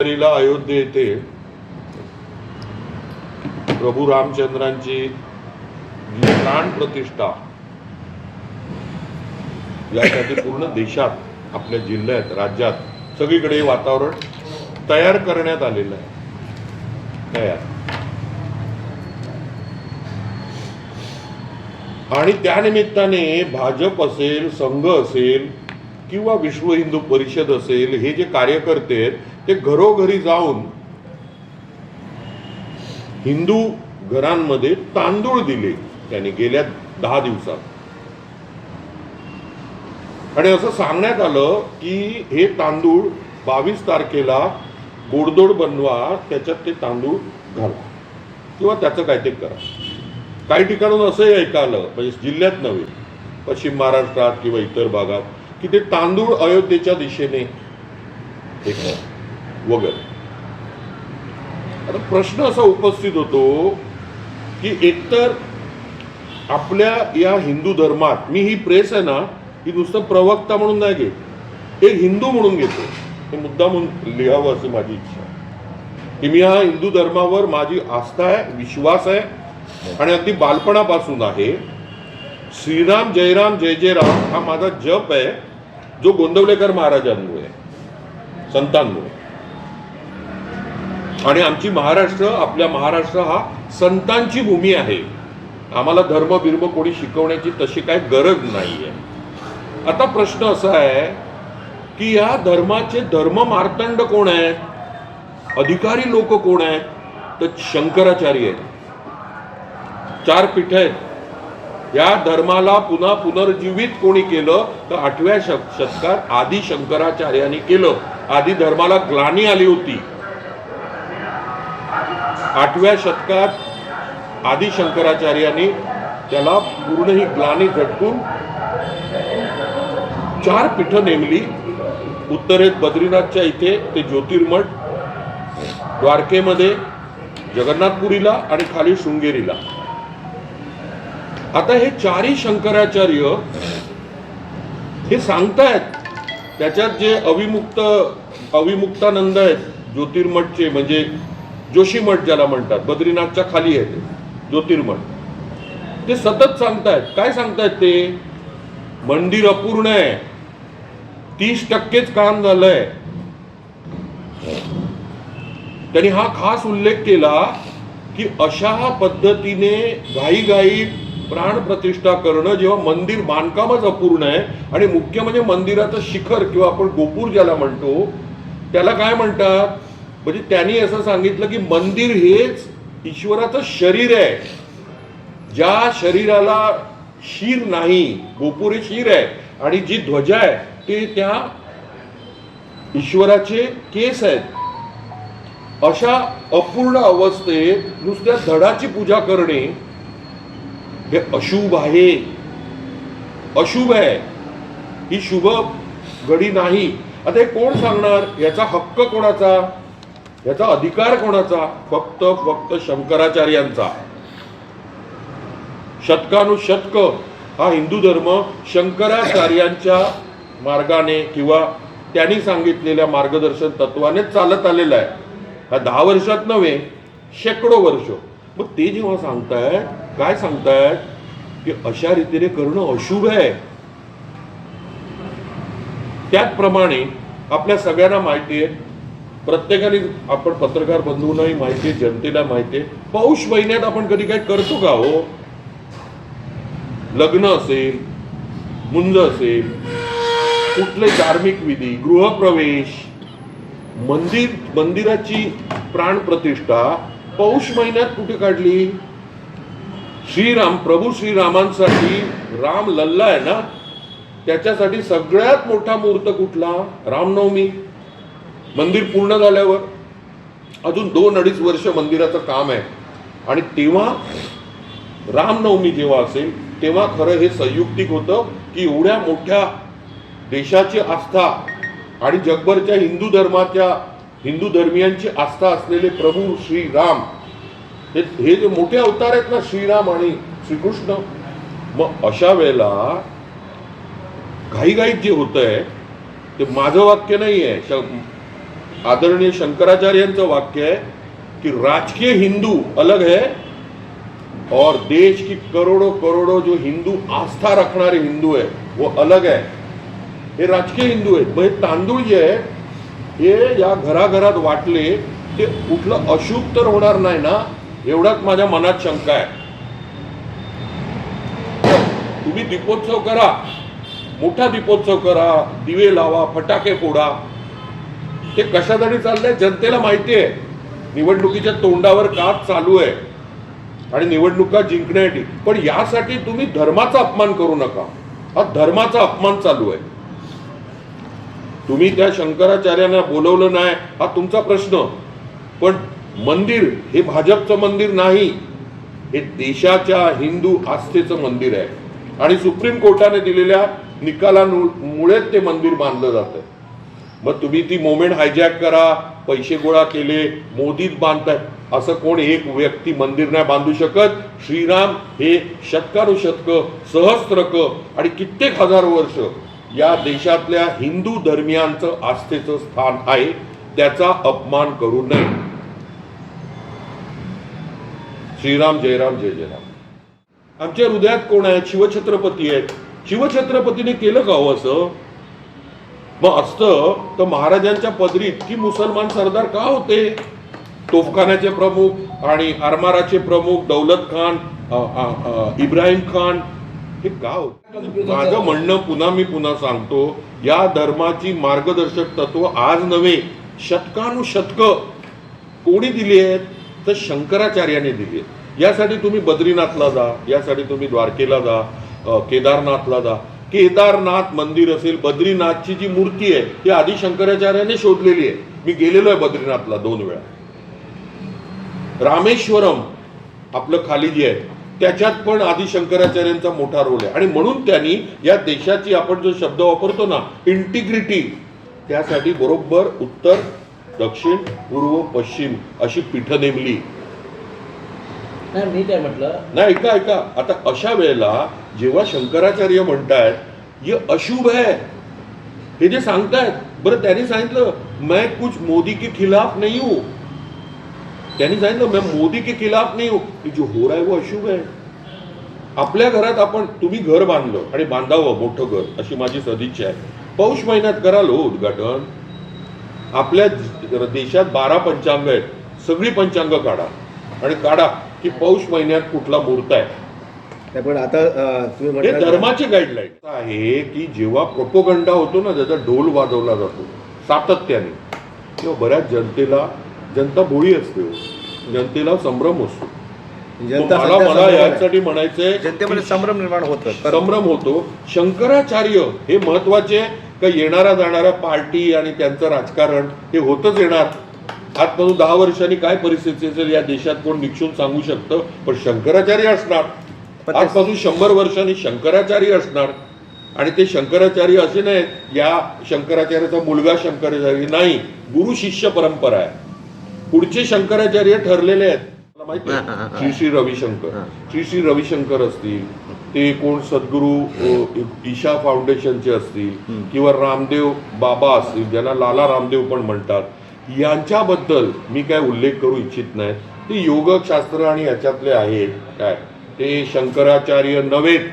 उत्तरेला अयोध्ये येथे प्रभू रामचंद्रांची प्राण प्रतिष्ठा यासाठी पूर्ण देशात आपल्या जिल्ह्यात राज्यात सगळीकडे वातावरण तयार करण्यात आलेलं आहे. तयार. आणि त्यानिमित्ताने भाजप असेल संघ असेल किंवा विश्व हिंदू परिषद असेल हे जे कार्यकर्ते आहेत ते घरोघरी जाऊन हिंदू घरांमध्ये तांदूळ दिले त्यांनी गेल्या दहा दिवसात. आणि असं सांगण्यात आलं की हे तांदूळ बावीस तारखेला गोडदोड बनवा त्याच्यात ते तांदूळ घाला. किंवा त्याचं काय ते करा. काही ठिकाणून असंही ऐकालं म्हणजे जिल्ह्यात नव्हे पश्चिम महाराष्ट्रात किंवा इतर भागात की ते तांदूळ अयोध्येच्या दिशेने हे करा वगैरे. आता प्रश्न असा उपस्थित होतो की एकतर आपल्या या हिंदू धर्मात मी ही प्रेस आहे ना ही नुसतं प्रवक्ता म्हणून नाही घेत. एक हिंदू म्हणून घेतो. हे मुद्दा म्हणून लिहावं असं माझी इच्छा की मी हा हिंदू धर्मावर माझी आस्था आहे विश्वास आहे आणि अगदी बालपणापासून आहे. श्रीराम जयराम जय जय राम हा माझा जप आहे जो गोंदवलेकर महाराजांमुळे आहे, संतांमुळे. आणि आमची महाराष्ट्र आपल्या महाराष्ट्र हा संतांची भूमी आहे. आम्हाला धर्म बिर्म कोणी शिकवण्याची तशी काय गरज नाही आहे आता प्रश्न असा आहे की या धर्माचे धर्म मार्तंड कोण आहेत? अधिकारी लोक कोण आहेत? तर शंकराचार्य आहेत. चार पीठ आहेत. या धर्माला पुन्हा पुनर्जीवित कोणी केलं? तर आठव्या शतकात आदि शंकराचार्यांनी केलं. आदी धर्माला ग्लानी आली होती. आठव्या शतकात आदी शंकराचार्यांनी त्याला पूर्ण ही ग्लानी झटकून चार पीठं नेमली. उत्तरेत बद्रीनाथच्या इथे ते ज्योतिर्मठ द्वारकेमध्ये जगन्नाथपुरीला आणि खाली शृंगेरीला. आता हे चारही शंकराचार्य हे सांगतायत त्याच्यात जे अविमुक्त अविमुक्तानंद आहेत ज्योतिर्मठचे म्हणजे जोशीमठ ज्याला म्हणतात बद्रीनाथच्या खाली आहे ते ज्योतिर्मठ. ते सतत सांगतायत. काय सांगतायत ते? मंदिर अपूर्ण आहे. तीस टक्केच काम झालंय. त्यांनी हा खास उल्लेख केला की अशा पद्धतीने घाईघाई प्राण प्रतिष्ठा करणं जेव्हा मंदिर बांधकामच अपूर्ण आहे आणि मुख्य म्हणजे मंदिराचं शिखर किंवा आपण गोपूर ज्याला म्हणतो त्याला काय म्हणतात? म्हणजे त्यांनी असं सांगितलं की मंदिर हेच ईश्वराचं शरीर आहे. ज्या शरीराला शीर नाही गोपुरे शीर आहे आणि जी ध्वजा आहे ते त्या ईश्वराचे केस आहेत. अशा अपूर्ण अवस्थेत नुसत्या धडाची पूजा करणे हे अशुभ आहे. अशुभ आहे. ही शुभ घडी नाही. आता हे कोण सांगणार? याचा हक्क कोणाचा? याचा अधिकार कोणाचा? फक्त फक्त शंकराचार्यांचा. शतकानुशतक हा हिंदू धर्म शंकराचार्यांच्या मार्गाने किंवा त्यांनी सांगितलेल्या मार्गदर्शन तत्वाने चालत आलेला आहे. हा दहा वर्षात नव्हे शेकडो वर्ष. मग ते जेव्हा सांगतायत काय सांगतायत? की अशा रीतीने करणं अशुभ आहे. त्याचप्रमाणे आपल्या सगळ्यांना माहिती आहे प्रत्येकाने आपण पत्रकार बंधूंनाही माहिती आहे जनतेला माहिती आहे. पौष महिन्यात आपण कधी काय करतो का हो? लग्न असेल मुंज असेल कुठले धार्मिक विधी गृहप्रवेश मंदिर मंदिराची प्राण प्रतिष्ठा पौष महिन्यात कुठे काढली? श्रीराम प्रभू श्रीरामांसाठी राम लल्ला आहे ना? त्याच्यासाठी सगळ्यात मोठा मुहूर्त कुठला? रामनवमी. मंदिर पूर्ण झाल्यावर अजून दोन अडीच वर्ष मंदिराचं काम आहे. आणि तेव्हा रामनवमी जेव्हा असेल तेव्हा खरं हे संयुक्तिक होतं की एवढ्या मोठ्या देशाची आस्था आणि जगभरच्या हिंदू धर्माच्या हिंदू धर्मियांची आस्था असलेले प्रभू श्रीराम हे हे जे मोठे अवतार आहेत ना श्रीराम आणि श्रीकृष्ण मग अशा वेळेला घाईघाईत जे होत आहे ते माझं वाक्य नाही आहे आदरणीय शंकराचार्यांचं वाक्य आहे कि राजकीय हिंदू अलग है और देश की करोड़ों करोड़ों जो हिंदू आस्था रखणारे हिंदू है वो अलग है। हे राजकीय हिंदू आहेत। तांदूळ जे आहे हे या घराघरात वाटले ते कुठलं अशुभ तर होणार नाही ना एवढाच माझ्या मनात शंका आहे. तुम्ही दीपोत्सव करा मोठा दीपोत्सव करा दिवे लावा फटाके फोडा ते कशासाठी चाललंय? जनतेला माहिती आहे. निवडणुकीच्या तोंडावर का चालू आहे. आणि निवडणुका जिंकण्यासाठी पण यासाठी तुम्ही धर्माचा अपमान करू नका. हा धर्माचा अपमान चालू आहे. तुम्ही त्या शंकराचार्यांना बोलवलं नाही हा तुमचा प्रश्न. पण मंदिर हे भाजपचं मंदिर नाही. हे देशाच्या हिंदू आस्थेचं मंदिर आहे. आणि सुप्रीम कोर्टाने दिलेल्या निकालामुळेच ते मंदिर बांधलं जातं मग तुम्ही ती मोमेंट हायजॅक करा पैसे गोळा केले मोदीत बांधताय. असं कोण एक व्यक्ती मंदिर नाही बांधू शकत. श्रीराम हे शतकानुशतक सहस्त्रक आणि कित्येक हजार वर्ष या देशातल्या हिंदू धर्मियांचं आस्थेचं स्थान आहे त्याचा अपमान करू नये. श्रीराम जयराम जय जयराम. आमच्या हृदयात कोण आहेत शिवछत्रपती आहेत. शिवछत्रपतीने केलं का हो असं? मग असतं तर महाराजांच्या पदरी इतकी मुसलमान सरदार का होते? तोफखान्याचे प्रमुख आणि आरमाराचे प्रमुख दौलत खान इब्राहिम खान हे का होते? माझं म्हणणं पुन्हा मी पुन्हा सांगतो या धर्माची मार्गदर्शक तत्व आज नव्हे शतकानुशतक कोणी दिली आहेत? तर शंकराचार्याने दिली आहेत. यासाठी तुम्ही बद्रीनाथला जा यासाठी तुम्ही द्वारकेला जा केदारनाथला जा. केदारनाथ मंदिर असेल बद्रीनाथची जी मूर्ती आहे ती आधी शंकराचार्याने शोधलेली आहे. मी गेलेलो आहे बद्रीनाथला दोन वेळा. रामेश्वरम आपलं खाली जे आहे त्याच्यात पण आधी शंकराचार्यांचा मोठा रोल आहे. आणि म्हणून त्यांनी या देशाची आपण जो शब्द वापरतो ना इंटिग्रिटी त्यासाठी बरोबर उत्तर दक्षिण पूर्व पश्चिम अशी पीठं नेमली. नाही मी काय म्हटलं? नाही ऐका ऐका. आता अशा वेळेला जेव्हा शंकराचार्य म्हणतायत ये अशुभ आहे हे जे सांगतायत बरं त्यांनी सांगितलं मैं कुछ मोदी के खिलाफ नहीं हूं. त्यांनी सांगितलं मैं मोदी के खिलाफ नाही हूं. कि जो हो रहा है वो अशुभ आहे. आपल्या घरात आपण तुम्ही घर बांधलं आणि बांधावं मोठं घर अशी माझी सदिच्छा आहे. पौष महिन्यात कराल हो उद्घाटन. आपल्या देशात बारा पंचांग आहेत. सगळी पंचांग काढा. आणि काढा की पौष महिन्यात कुठला मुहूर्त आहे. पण आता तुम्ही हे म्हटलं धर्माचे गाईडलाईन आहे की जेव्हा प्रोपोगंडा होतो ना ज्याचा ढोल वाजवला जातो सातत्याने. तेव्हा बऱ्याच जनतेला जनता भोळी असते हो. जनतेला संभ्रम असतो. जनता मला मला. यासाठी म्हणायचंय जनतेमध्ये संभ्रम निर्माण होतं संभ्रम होतो. शंकराचार्य हे महत्त्वाचे का येणारा जाणारा पार्टी आणि त्यांचं राजकारण हे होतच येणार. आजपासून दहा वर्षांनी काय परिस्थिती असेल या देशात कोण निक्षून सांगू शकतं? पण शंकराचार्य असणार. आजपासून शंभर वर्षांनी शंकराचार्य असणार. आणि ते शंकराचार्य असे नाहीत या शंकराचार्याचा मुलगा शंकराचार्य नाही गुरु शिष्य परंपरा आहे. पुढचे शंकराचार्य ठरलेले आहेत. मला माहिती आहे. श्री श्री रविशंकर. श्री श्री रविशंकर असतील ते कोण सद्गुरू ईशा फाउंडेशनचे असतील. किंवा रामदेव बाबा असतील ज्यांना लाला रामदेव पण म्हणतात यांच्याबद्दल मी काय उल्लेख करू इच्छित नाही. ते योगशास्त्र आणि याच्यातले आहेत काय? ते शंकराचार्य नव्हेत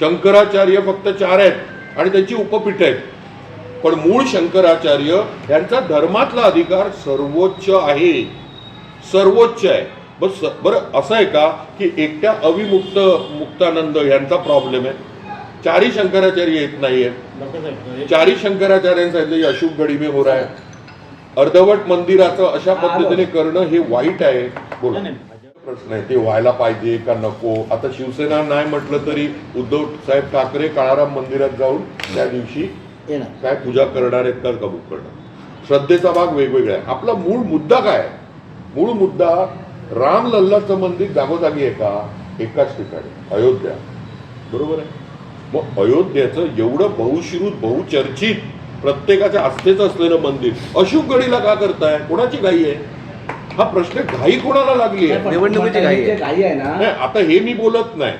शंकराचार्य फक्त चार आहेत आणि त्यांची उपपीठ आहेत. पण मूळ शंकराचार्य यांचा धर्मातला अधिकार सर्वोच्च आहे. सर्वोच्च आहे. बस बरं असं आहे का की एकट्या अविमुक्त मुक्तानंद यांचा प्रॉब्लेम आहे? चारही शंकराचार्य येत नाही आहेत चारही शंकराचार्यांनी सांगितलं अशुभ घडी में हो रहा है अर्धवट मंदिराचं अशा पद्धतीने करणं हे वाईट आहे. बोला. प्रश्न आहे ते व्हायला पाहिजे का नको? आता शिवसेना नाही म्हटलं तरी उद्धव साहेब ठाकरे काळाराम मंदिरात जाऊन त्या दिवशी काय पूजा करणार आहेत का कबूल करणार? श्रद्धेचा भाग वेगवेगळा आहे. आपला मूळ मुद्दा काय? मूळ मुद्दा राम लल्लाचं मंदिर जागोजागी आहे का? एकाच ठिकाणी अयोध्या. बरोबर आहे? मग अयोध्येचं एवढं बहुश्रुत बहुचर्चित प्रत्येकाच्या आस्थेचं असलेलं मंदिर अशुभ गडीला का करताय? कोणाची घाई आहे? हा प्रश्न घाई कोणाला लागली नाही, आहे. निवडणुकीची घाई आहे. ना? नाही आता हे मी बोलत नाही.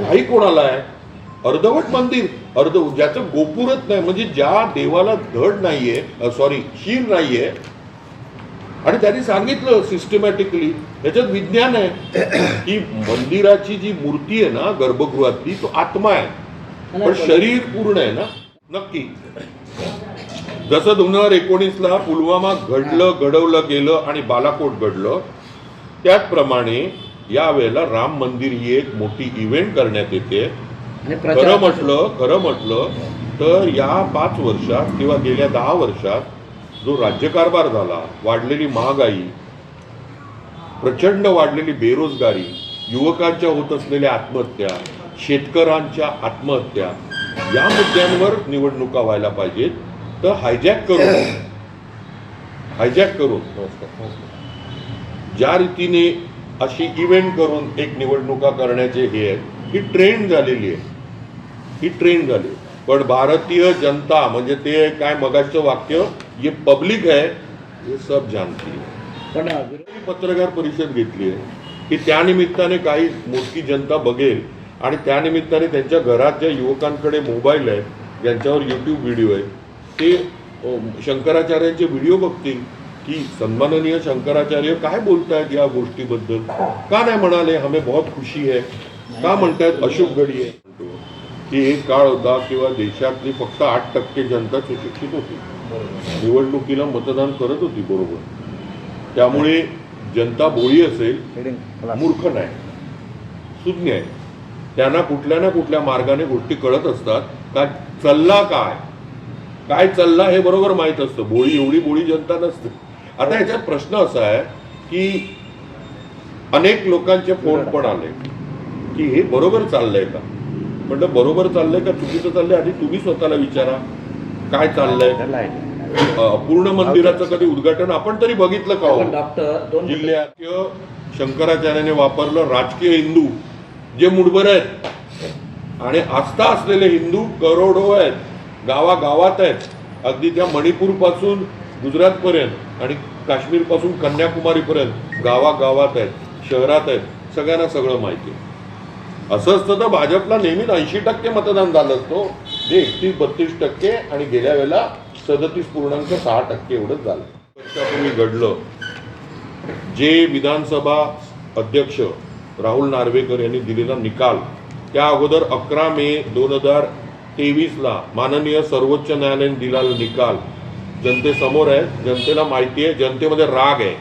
घाई कोणाला आहे? अर्धवट मंदिर. अर्ध ज्याचं गोपुरच नाही म्हणजे ज्या देवाला धड नाहीये सॉरी शीर नाहीये. आणि त्यांनी सांगितलं सिस्टमॅटिकली याच्यात विज्ञान आहे की मंदिराची जी मूर्ती आहे ना गर्भगृहातली तो आत्मा आहे. पण शरीर पूर्ण आहे ना. नक्की. जसं दोन हजार एकोणीसला पुलवामा घडलं घडवलं गेलं आणि बालाकोट घडलं त्याचप्रमाणे यावेळेला राम मंदिर ही एक मोठी इव्हेंट करण्यात येते. खरं म्हटलं खरं म्हटलं तर या पाच वर्षात किंवा गेल्या दहा वर्षात जो राज्यकारभार झाला वाढलेली महागाई प्रचंड वाढलेली बेरोजगारी युवकांच्या होत असलेल्या आत्महत्या शेतकऱ्यांच्या आत्महत्या या मुद्द्यांवर निवडणुका व्हायला पाहिजेत. तर हायजॅक करून. हायजॅक करून. ज्या रीतीने अशी इव्हेंट करून एक निवडणुका करण्याचे हे आहे ही ट्रेंड झालेली आहे. ही ट्रेंड झाली. पण भारतीय जनता म्हणजे ते काय मगाचं वाक्य ये पब्लिक है ये सब जानती है पण पत्रकार परिषद घेतली आहे की त्यानिमित्ताने काही मोठी जनता बघेल. आणि त्यानिमित्ताने त्यांच्या घरात ज्या युवकांकडे मोबाईल आहे ज्यांच्यावर यूट्यूब व्हिडिओ आहे ते शंकराचार्यांचे व्हिडिओ बघतील की सन्माननीय शंकराचार्य काय बोलतायत या गोष्टीबद्दल. का नाही म्हणाले? हमें बहुत खुशी आहे का म्हणतायत? अशुभ घडी आहे. की एक काळ होता किंवा देशातली फक्त आठ टक्के जनता सुशिक्षित होती. निवडणुकीला मतदान करत होती बरोबर. त्यामुळे जनता बोळी असेल मूर्ख नाही सुज्ञ आहे. त्यांना कुठल्या ना कुठल्या मार्गाने गोष्टी कळत असतात. का चालला काय? काय चालला हे बरोबर माहीत असतं. बोळी एवढी बोळी जनता नसते. आता ह्याच्यात प्रश्न असा आहे की अनेक लोकांचे फोन पण आले की हे बरोबर चाललंय का? म्हटलं बरोबर चाललंय का? चुकीचं चाललंय? आधी तुम्ही स्वतःला विचारा. काय चाललंय? पूर्ण मंदिराचं कधी उद्घाटन आपण तरी बघितलं का हो? जिल्ह्यात शंकराचार्याने वापरलं राजकीय हिंदू जे मुठभर आहेत. आणि आस्था असलेले हिंदू करोडो आहेत. गावागावात आहेत अगदी त्या मणिपूरपासून आणि काश्मीरपासून कन्याकुमारीपर्यंत गावागावात आहेत शहरात आहेत सगळ्यांना सगळं माहिती आहे. असं असतं तर भाजपला नेहमीच ऐंशी टक्के मतदान झालं असतो. जे एकतीस बत्तीस टक्के आणि गेल्या वेळेला सदतीस पूर्णांक सहा टक्के एवढंच झालं. वर्षापूर्वी घडलं जे विधानसभा अध्यक्ष राहुल नार्वेकर यांनी दिलेला निकाल त्या अगोदर अकरा मे दोन हजार तेवीसला माननीय सर्वोच्च न्यायालयाने दिलेला निकाल. जनतेसमोर आहे जनतेला माहिती आहे जनतेमध्ये राग आहे.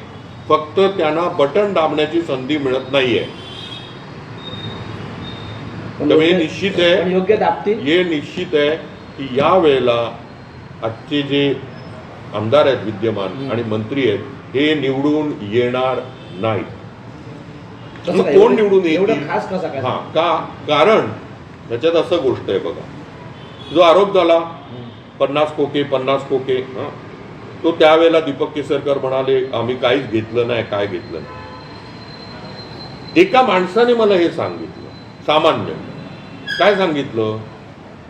फक्त त्यांना बटन दाबण्याची संधी मिळत नाहीये. हे निश्चित आहे. योग्य हे निश्चित आहे की या वेळेला आजचे जे आमदार आहेत विद्यमान आणि मंत्री आहेत हे निवडून येणार नाहीत. काय? कोण निवडून येईल हा का? कारण त्याच्यात असं गोष्ट आहे बघा. जो आरोप झाला पन्नास कोके पन्नास कोके तो त्यावेळेला दीपक केसरकर म्हणाले आम्ही काहीच घेतलं नाही काय घेतलं नाही. एका माणसाने मला हे सांगितलं सामान्य. काय सांगितलं?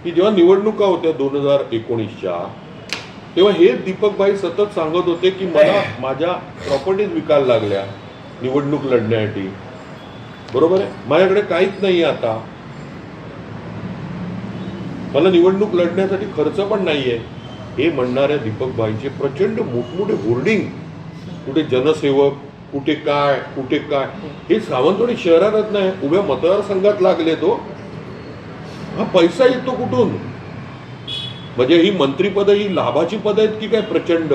की जेव्हा निवडणुका होत्या दोन हजार एकोणीसच्या तेव्हा हे दीपकभाई सतत सांगत होते की मला माझ्या प्रॉपर्टीज विकायला लागल्या निवडणूक लढण्यासाठी. बरोबर आहे? माझ्याकडे काहीच नाही आता. मला निवडणूक लढण्यासाठी खर्च पण नाहीये. हे म्हणणाऱ्या दीपकबाईंचे प्रचंड मोठमोठे होर्डिंग. कुठे जनसेवक कुठे काय कुठे काय. हे सावंतवाडी शहरात नाही उभ्या मतदारसंघात लागले तो. हा पैसा येतो कुठून? म्हणजे ही मंत्रीपद ही लाभाची पद आहेत की काय प्रचंड?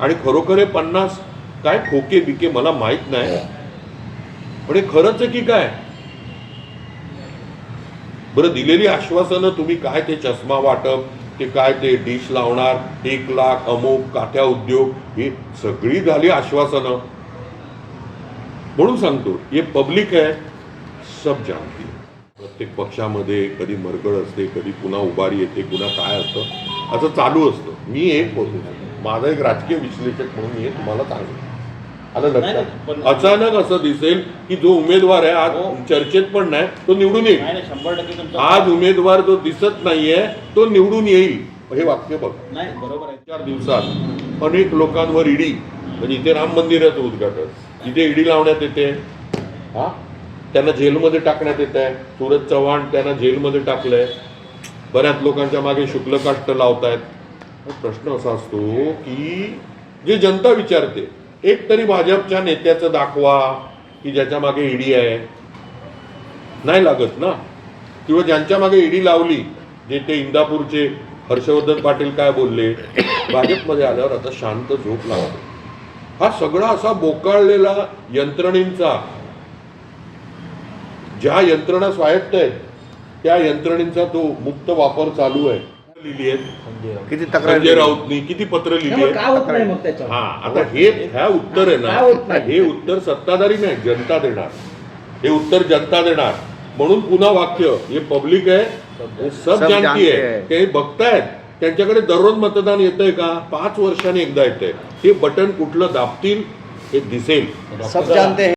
आणि खरोखर हे पन्नास काय खोके बिके मला माहीत नाही. पण हे खरंच आहे की काय? बरं दिलेली आश्वासनं तुम्ही काय ते चष्मा वाटप ते काय ते डिश लावणार एक लाख अमुक काठ्या उद्योग ही सगळी झाली आश्वासनं. म्हणून सांगतो हे पब्लिक आहे सब जाणती प्रत्येक पक्षामध्ये कधी मरगळ असते कधी पुन्हा उभारी येते पुन्हा काय असतं असं चालू असतं. मी एक होतो. माझा एक राजकीय विश्लेषक म्हणून मी हे तुम्हाला सांगतो. आलं लक्षात. अचानक असं दिसेल की जो उमेदवार आहे आज हो. चर्चेत पण नाही तो निवडून येईल. शंभर टक्के आज उमेदवार जो दिसत नाहीये तो निवडून येईल. हे वाक्य बघ. नाही बरोबर आहे. चार दिवसात अनेक लोकांवर ईडी म्हणजे इथे राम मंदिराचं उद्घाटन इथे ईडी लावण्यात येते. हा? त्यांना जेलमध्ये टाकण्यात येत आहे. सूरज चव्हाण त्यांना जेलमध्ये टाकलंय. बऱ्याच लोकांच्या मागे शुक्ल काष्ट लावतायत प्रश्न असा असतो की जे जनता विचारते एक तरी भाजपच्या नेत्याचं दाखवा की ज्याच्या मागे ईडी आहे. नाही लागत ना? किंवा ज्यांच्या मागे ईडी लावली जे ते इंदापूरचे हर्षवर्धन पाटील काय बोलले भाजपमध्ये आल्यावर आता शांत झोप लावतो हा सगळा असा बोकाळलेला यंत्रणींचा ज्या यंत्रणा स्वायत्त आहेत त्या यंत्रणेचा तो मुक्त वापर चालू आहे. लिहिली आहेत. किती तक्रार संजय राऊतनी किती पत्र लिहिली आहेत? का होत नाही मग त्याच्यावर? हा आता हे ह्या उत्तर आहे काय होत ना नाही? हे उत्तर सत्ताधारी नाही जनता देणार. हे उत्तर जनता देणार. म्हणून पुन्हा वाक्य हे पब्लिक आहे हे सब सब जानती जानते आहे. है. ते बघतायत. त्यांच्याकडे दररोज मतदान येतंय का? पाच वर्षांनी एकदा येतंय. हे बटन कुठलं दाबतील हे दिसेल. सब जानते हैं